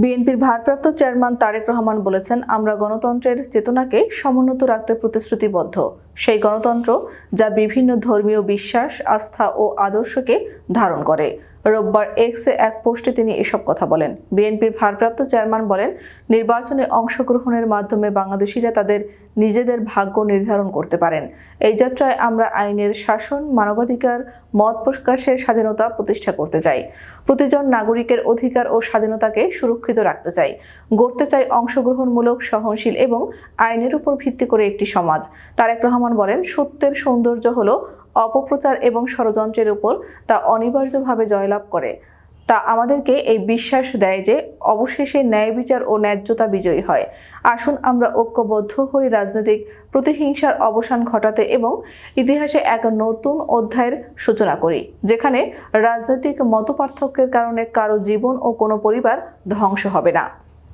বিএনপির ভারপ্রাপ্ত চেয়ারম্যান তারেক রহমান বলেছেন আমরা গণতন্ত্রের চেতনাকে সমুন্নত রাখতে প্রতিশ্রুতিবদ্ধ। সেই গণতন্ত্র যা বিভিন্ন ধর্মীয় বিশ্বাস, আস্থা ও আদর্শকে ধারণ করে। রোববার এক্সে এক পোস্টে তিনি এসব কথা বলেন। বিএনপির ভারপ্রাপ্ত চেয়ারম্যান বলেন, নির্বাচনে অংশগ্রহণের মাধ্যমে বাংলাদেশিরা তাদের নিজেদের ভাগ্য নির্ধারণ করতে পারেন। এই যাত্রায় আমরা আইনের শাসন, মানবাধিকার, মত প্রকাশের স্বাধীনতা প্রতিষ্ঠা করতে চাই। প্রতিজন নাগরিকের অধিকার ও স্বাধীনতাকে সুরক্ষিত রাখতে চাই। গড়তে চাই অংশগ্রহণমূলক, সহনশীল এবং আইনের উপর ভিত্তি করে একটি সমাজ। তারেক রহমান বলেন, সত্যের সৌন্দর্য হলো অপপ্রচার এবং ষড়যন্ত্রের উপর তা অনিবার্যভাবে জয়লাভ করে। তা আমাদেরকে এই বিশ্বাস দেয় যে, অবশেষে ন্যায় বিচার ও ন্যায্যতা বিজয়ী হয়। আসুন আমরা ঐক্যবদ্ধ হই রাজনৈতিক প্রতিহিংসার অবসান ঘটাতে এবং ইতিহাসে এক নতুন অধ্যায়ের সূচনা করি, যেখানে রাজনৈতিক মতপার্থক্যের কারণে কারও জীবন ও কোনো পরিবার ধ্বংস হবে না।